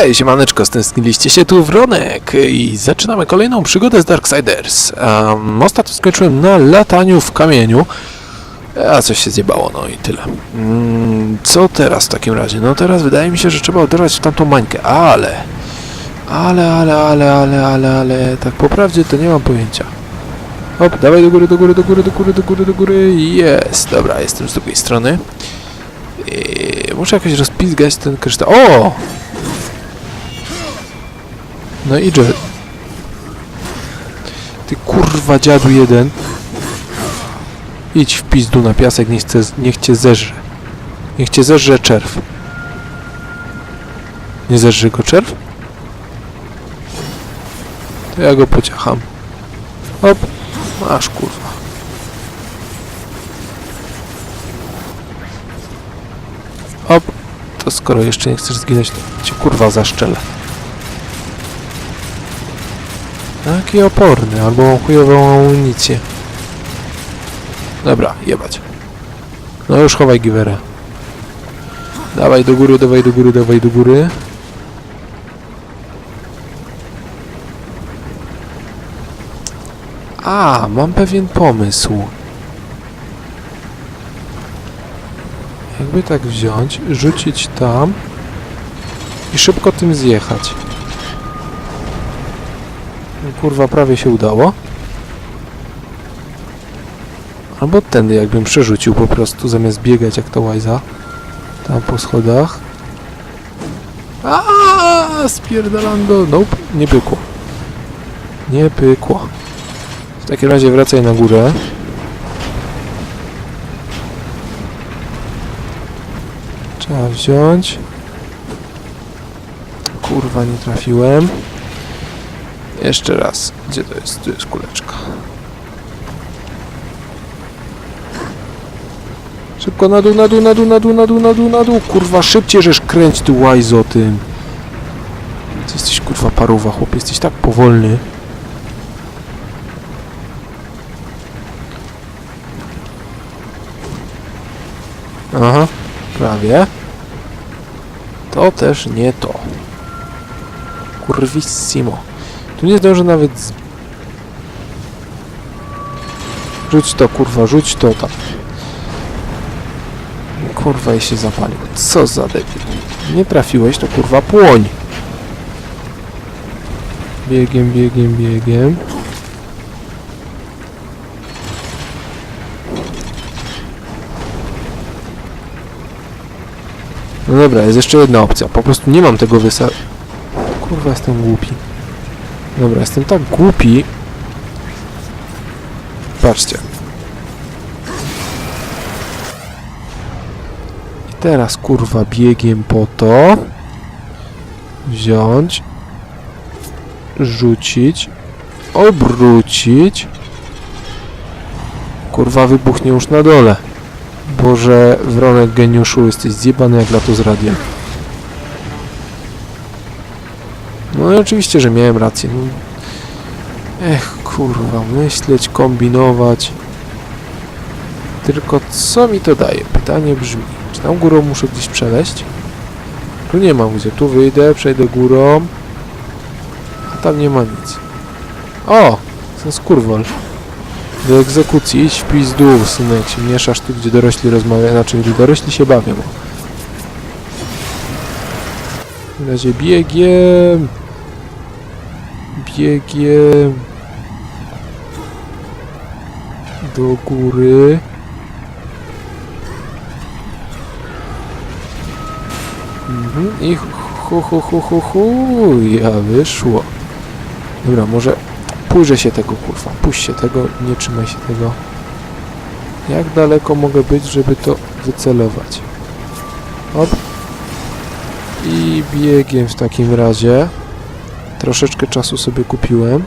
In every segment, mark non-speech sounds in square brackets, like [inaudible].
Hej, siemaneczko, stęskniliście się tu Wronek i zaczynamy kolejną przygodę z Darksiders. Um, ostatnio skończyłem na lataniu w kamieniu, a coś się zjebało, no i tyle. Mm, co teraz w takim razie? No teraz wydaje mi się, że trzeba oderwać w tamtą mańkę, ale... Ale, ale, ale, ale, ale, ale, tak po prawdzie to nie mam pojęcia. Hop, dawaj do góry, do góry, do góry, do góry, do góry, do góry, jest, dobra, jestem z drugiej strony. I muszę jakoś rozpizgać ten kryształ. O! No idzie. Ty kurwa dziadu jeden. Idź w pizdu na piasek, niech, chce, niech cię zerze. Niech cię zerze czerw. Nie zerze go czerw? To ja go pociacham. Hop. Masz kurwa. Hop. To skoro jeszcze nie chcesz zginąć, to cię kurwa zaszczelę. Taki oporny, albo mam chujową amunicję. Dobra, jebać. No już chowaj giwerę. Dawaj do góry, dawaj do góry, dawaj do góry. A, mam pewien pomysł. Jakby tak wziąć, rzucić tam i szybko tym zjechać. Kurwa, prawie się udało. Albo tędy jakbym przerzucił po prostu, zamiast biegać jak to łajza. Tam po schodach. Aaaa, spierdalando. Nope, nie pykło. Nie pykło. W takim razie wracaj na górę. Trzeba wziąć. Kurwa, nie trafiłem. Jeszcze raz. Gdzie to jest? Tu jest kuleczka. Szybko na dół, na dół, na dół, na dół, na dół, na dół, na dół. Kurwa, szybciej żeż kręć ty łajzo tym. Ty jesteś kurwa paruwa, chłop. Jesteś tak powolny. Aha, prawie. To też nie to. Kurwissimo. Tu nie zdążę nawet. Rzuć to, kurwa, rzuć to tam. Kurwa, i się zapalił. Co za debil. Nie trafiłeś, to kurwa płoń. Biegiem, biegiem, biegiem. No dobra, jest jeszcze jedna opcja. Po prostu nie mam tego wysa... Kurwa, jestem głupi. Dobra, jestem tak głupi. Patrzcie. I teraz kurwa biegiem po to. Wziąć. Rzucić. Obrócić. Kurwa wybuchnie już na dole. Boże, wronek geniuszu, jesteś zjebany jak lato z radia. No i oczywiście, że miałem rację. No. Ech, kurwa, myśleć, kombinować. Tylko co mi to daje? Pytanie brzmi, czy tam górą muszę gdzieś przeleść? Tu nie ma gdzie. Tu wyjdę, przejdę górą. A tam nie ma nic. O! Ten skurwol. Do egzekucji. Idź w pizdu, synek. Się mieszasz tu, gdzie dorośli rozmawiają. Znaczy, gdzie dorośli się bawią. W razie biegiem. Biegiem. Do góry. Mhm. I hu hu hu hu hu. Ja wyszło. Dobra, może pójrzę się tego kurwa. Puść się tego, nie trzymaj się tego. Jak daleko mogę być, żeby to wycelować? Hop. I biegiem w takim razie. Troszeczkę czasu sobie kupiłem.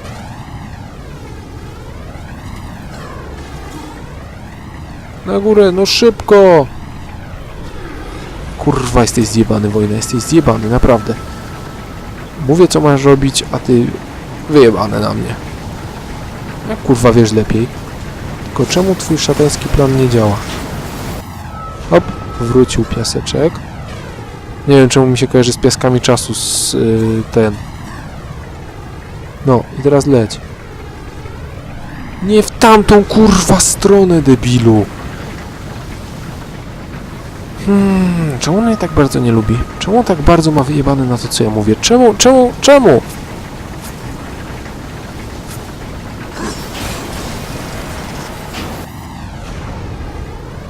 Na górę, no szybko! Kurwa, jesteś zjebany, wojna, jesteś zjebany, naprawdę. Mówię, co masz robić, a ty wyjebane na mnie. Jak kurwa wiesz lepiej? Tylko czemu twój szatański plan nie działa? Hop, wrócił piaseczek. Nie wiem czemu mi się kojarzy z piaskami czasu z y, ten. No i teraz leć. Nie w tamtą kurwa stronę debilu. Hmm, czemu on mnie tak bardzo nie lubi? Czemu tak bardzo ma wyjebane na to co ja mówię? Czemu, czemu, czemu?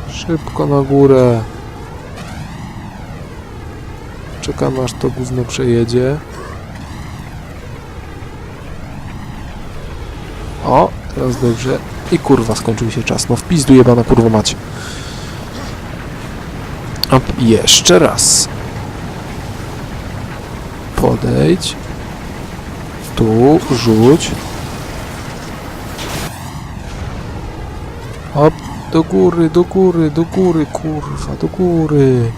Szybko na górę. Czekam aż to gówno przejedzie. O, teraz dobrze. I kurwa, skończył się czas. No w pizdu jebana kurwa macie. Op, jeszcze raz. Podejdź. Tu, rzuć. Hop, do góry, do góry, do góry, kurwa, do góry.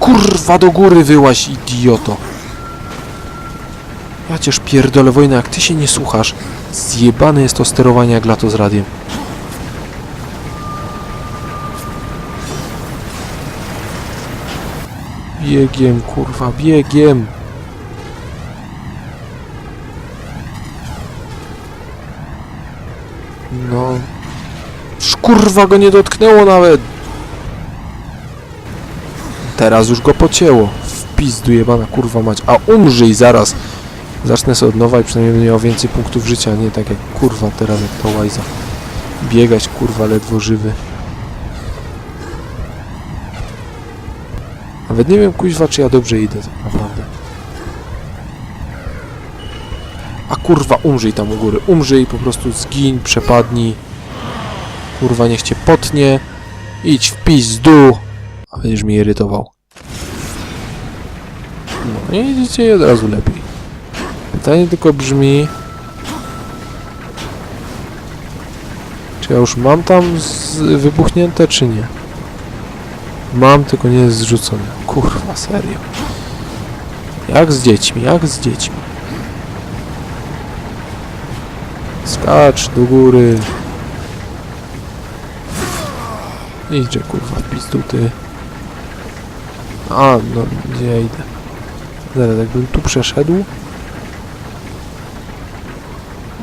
Kurwa, do góry wyłaś, idioto. Ja cię pierdolę wojnę, jak ty się nie słuchasz. Zjebane jest to sterowanie jak lato z radiem. Biegiem, kurwa, biegiem. No. Szkurwa go nie dotknęło nawet. Teraz już go pocięło. W pizdu jebana kurwa mać. A umrzyj zaraz. Zacznę sobie od nowa i przynajmniej będę miał więcej punktów życia, nie tak jak kurwa teraz jak to łajza. Biegać kurwa ledwo żywy. Nawet nie wiem kuźwa czy ja dobrze idę tak naprawdę. A kurwa umrzyj tam u góry. Umrzyj, po prostu zgiń, przepadnij. Kurwa niech cię potnie. Idź w pizdu. A będziesz mnie irytował. No i idziecie od razu lepiej. Pytanie tylko brzmi... Czy ja już mam tam wybuchnięte, czy nie? Mam, tylko nie jest zrzucone. Kurwa, serio. Jak z dziećmi, jak z dziećmi. Skacz do góry. Idzie kurwa w pizdu ty. A, no gdzie ja idę? Zaraz, jakbym tu przeszedł.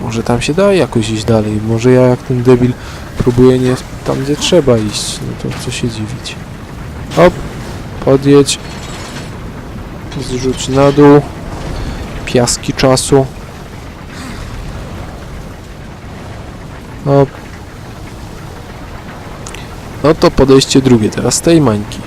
Może tam się da jakoś iść dalej. Może ja jak ten debil próbuję nie tam gdzie trzeba iść. No to co się dziwić. Hop, podjedź. Zrzuć na dół. Piaski czasu. Hop. No to podejście drugie, teraz tej mańki.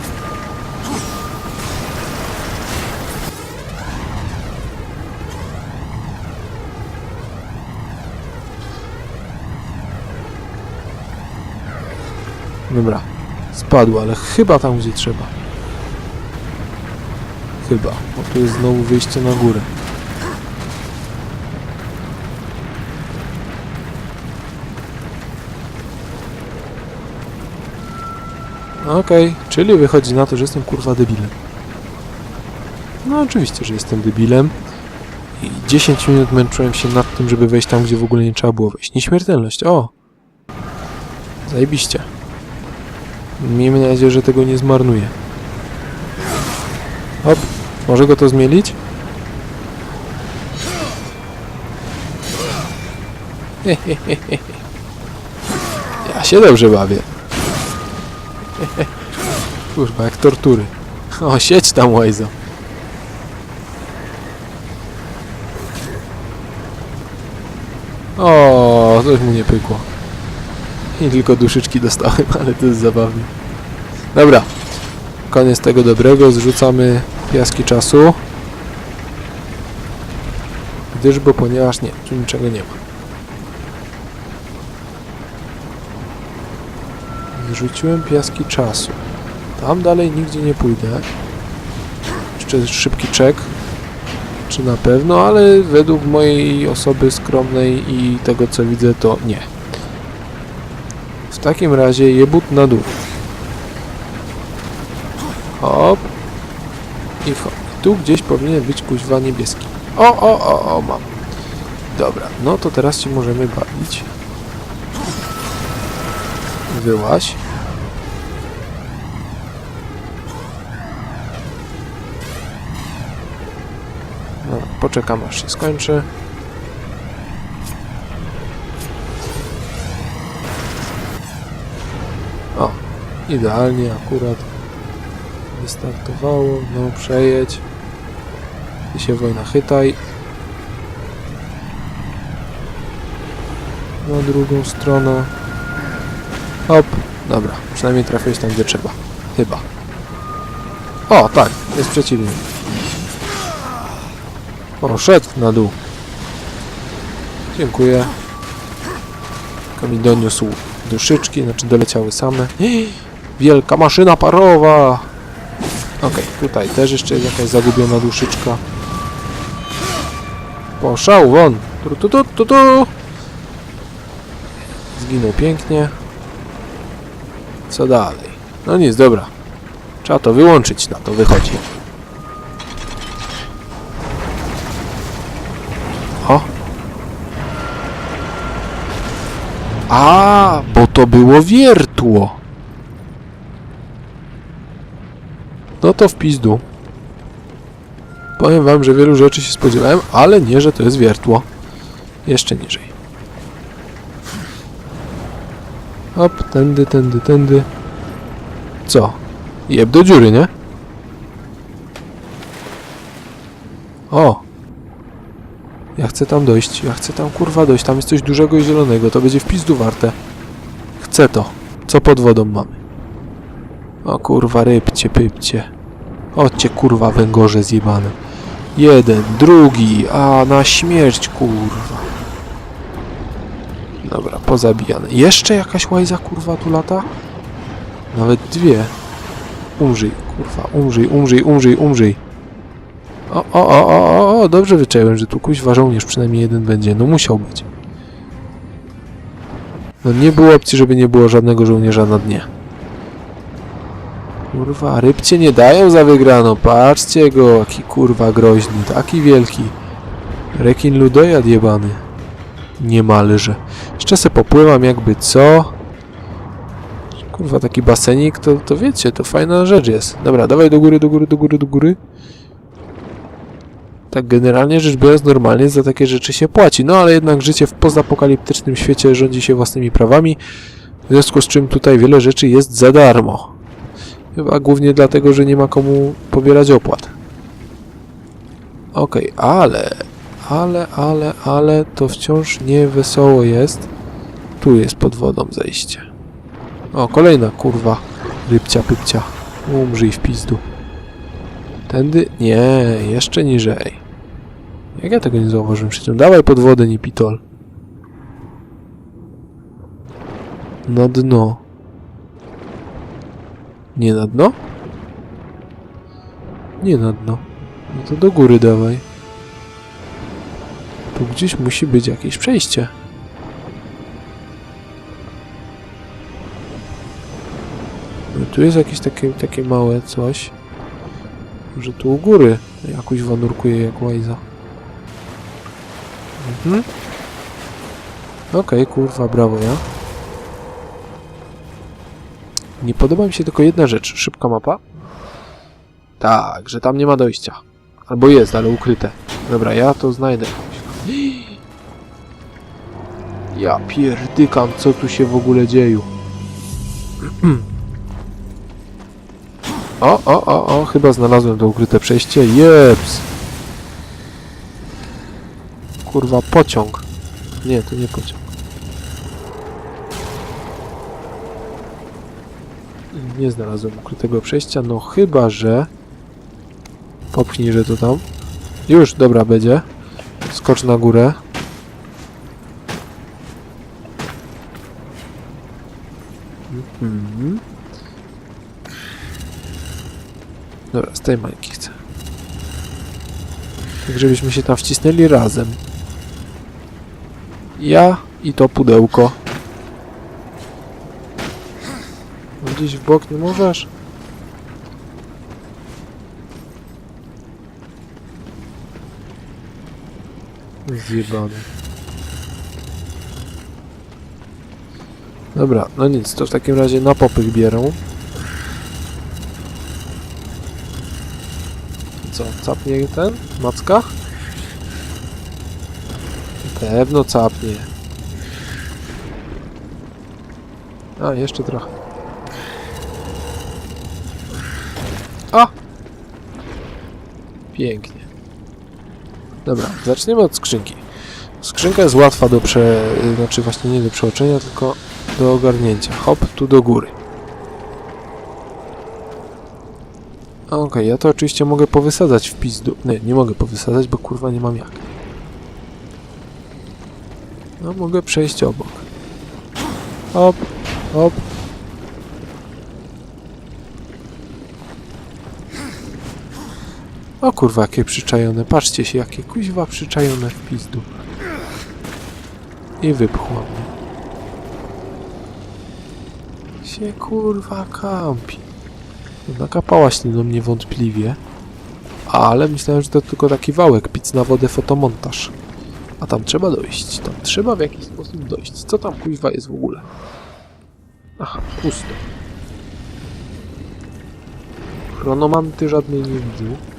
Dobra, spadła, ale chyba tam gdzie trzeba. Chyba, bo tu jest znowu wyjście na górę. Okej, czyli wychodzi na to, że jestem kurwa debilem. No oczywiście, że jestem debilem. I 10 minut męczyłem się nad tym, żeby wejść tam, gdzie w ogóle nie trzeba było wejść. Nieśmiertelność, o! Zajebiście. Miejmy nadzieję, że tego nie zmarnuję. Hop, może go to zmielić? [laughs] Ja się dobrze bawię. [laughs] Kurwa, jak tortury. O, siedź tam, łajzo. O, coś mu nie pykło. [laughs] I tylko duszyczki dostałem, [laughs] ale to jest zabawne. Dobra. Koniec tego dobrego. Zrzucamy piaski czasu. Gdyż, bo ponieważ nie, tu niczego nie ma. Zrzuciłem piaski czasu. Tam dalej nigdzie nie pójdę. Jeszcze szybki czek. Czy na pewno, ale według mojej osoby skromnej i tego co widzę to nie. W takim razie jebut na dół. Hop. I hop. Tu gdzieś powinien być kuźwa niebieski. O, o, o, o, mam. Dobra, no to teraz się możemy bawić. Wyłaś. No, poczekam aż się skończy. Idealnie akurat wystartowało. No, przejedź. Ty się wojna chytaj. Na drugą stronę. Hop. Dobra, przynajmniej trafiłeś tam, gdzie trzeba. Chyba. O, tak, jest przeciwnik. O, szedł na dół. Dziękuję. Tylko mi doniósł duszyczki, znaczy doleciały same. Wielka maszyna parowa! Okej, tutaj też jeszcze jest jakaś zagubiona duszyczka. Poszał won! Tu, tu, tu, tu, tu. Zginął pięknie. Co dalej? No nic, dobra. Trzeba to wyłączyć, na to wychodzi. O! A, bo to było wiertło. No to w pizdu. Powiem wam, że wielu rzeczy się spodziewałem, ale nie, że to jest wiertło. Jeszcze niżej. Hop, tędy, tędy, tędy. Co? Jeb do dziury, nie? O! Ja chcę tam dojść, ja chcę tam kurwa dojść, tam jest coś dużego i zielonego, to będzie w pizdu warte. Chcę to. Co pod wodą mamy? O kurwa, rybcie, pypcie. Chodźcie kurwa, węgorze zjebane. Jeden, drugi, a na śmierć kurwa. Dobra, pozabijane. Jeszcze jakaś łajza kurwa tu lata? Nawet dwie. Umrzyj, kurwa, umrzyj, umrzyj, umrzyj, umrzyj. O, o, o, o, o, o, dobrze wyczaiłem, że tu kuźwa żołnierz przynajmniej jeden będzie. No musiał być. No nie było opcji, żeby nie było żadnego żołnierza na dnie. Kurwa, rybcie nie dają za wygraną. Patrzcie go, jaki kurwa groźny, taki wielki. Rekin ludojad jebany. Niemalże. Jeszcze se popływam jakby co. Kurwa, taki basenik, to, to wiecie, to fajna rzecz jest. Dobra, dawaj do góry, do góry, do góry, do góry. Tak generalnie rzecz biorąc, normalnie za takie rzeczy się płaci. No ale jednak życie w pozapokaliptycznym świecie rządzi się własnymi prawami. W związku z czym tutaj wiele rzeczy jest za darmo. Chyba głównie dlatego, że nie ma komu pobierać opłat. Okej, ale, ale, ale, ale to wciąż nie wesoło jest. Tu jest pod wodą zejście. O, kolejna kurwa. Rybcia, pypcia. Umrzyj w pizdu. Tędy? Nie, jeszcze niżej. Jak ja tego nie zauważyłem przy tym? Dawaj pod wodę, nie pitol. Na dno. Nie na dno? Nie na dno. No to do góry dawaj. Tu gdzieś musi być jakieś przejście. No, tu jest jakieś takie, takie małe coś. Że tu u góry jakoś wanurkuje jak łajza. Mhm. Okej, kurwa, brawo ja. Nie podoba mi się tylko jedna rzecz. Szybka mapa. Tak, że tam nie ma dojścia. Albo jest, ale ukryte. Dobra, ja to znajdę. [gasps] Ja pierdykam, co tu się w ogóle dzieje. [clears throat] O, o, o, o, chyba znalazłem to ukryte przejście. Jeps! Kurwa, pociąg. Nie, to nie pociąg. Nie znalazłem ukrytego przejścia, no chyba, że... Popchnij, że to tam. Już, dobra, będzie. Skocz na górę. Mhm. Dobra, z tej mańki chcę. Tak, żebyśmy się tam wcisnęli razem. Ja i to pudełko. No Gdzieś w bok nie możesz? Zjebany. Dobra, no nic, to w takim razie na popych bierą. Co, capnie ten? Macka? Pewno capnie. A, jeszcze trochę. A! Pięknie. Dobra, zaczniemy od skrzynki. Skrzynka jest łatwa do prze... znaczy właśnie nie do przeoczenia, tylko do ogarnięcia. Hop, tu do góry. Okej, ja to oczywiście mogę powysadzać w pizdu. Nie, nie mogę powysadzać, bo kurwa nie mam jak. No, mogę przejść obok. Hop, hop. O kurwa, jakie przyczajone. Patrzcie się, jakie kuźwa przyczajone w pizdu. I wypchło mnie. Się kurwa kampi. Nakapałaś ty do mnie wątpliwie. Ale myślałem, że to tylko taki wałek, pic na wodę, fotomontaż. A tam trzeba dojść. Tam trzeba w jakiś sposób dojść. Co tam kuźwa jest w ogóle? Aha, pusto. Chronomanty żadnej nie widzę.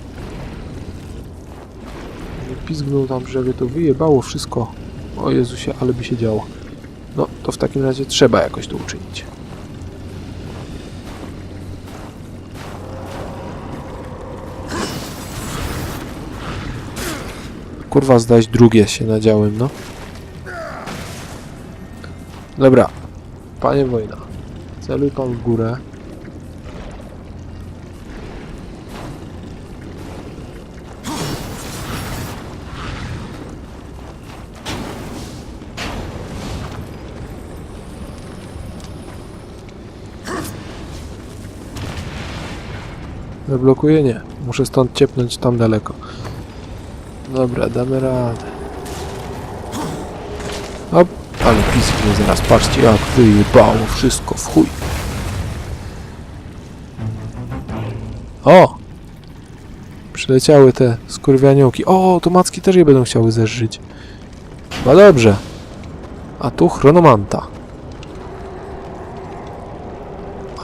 Pizgnął tam, żeby to wyjebało wszystko. O Jezusie, ale by się działo. No, to w takim razie trzeba jakoś to uczynić. Kurwa, zdać drugie się nadziałem, no. Dobra. Panie Wojna. Celuj pan w górę. Zablokuje? Nie. Muszę stąd ciepnąć tam daleko. Dobra, damy radę. Hop, ale pisknie zaraz. Patrzcie jak wyjebało wszystko w chuj. O! Przyleciały te skurwianiołki. O, to macki też je będą chciały zeżyć. No dobrze. A tu chronomanta.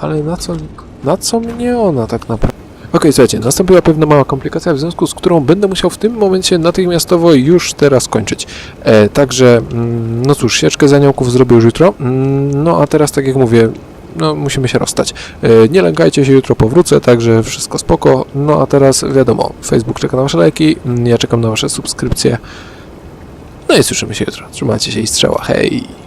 Ale na co, na co mnie ona tak naprawdę? Okej, słuchajcie, nastąpiła pewna mała komplikacja, w związku z którą będę musiał w tym momencie natychmiastowo już teraz kończyć. E, także, mm, no cóż, sieczkę z aniołków zrobię już jutro. Mm, no a teraz, tak jak mówię, no musimy się rozstać. E, nie lękajcie się, jutro powrócę, także wszystko spoko. No a teraz wiadomo, Facebook czeka na wasze lajki, mm, ja czekam na wasze subskrypcje. No i słyszymy się jutro. Trzymajcie się i strzała, hej!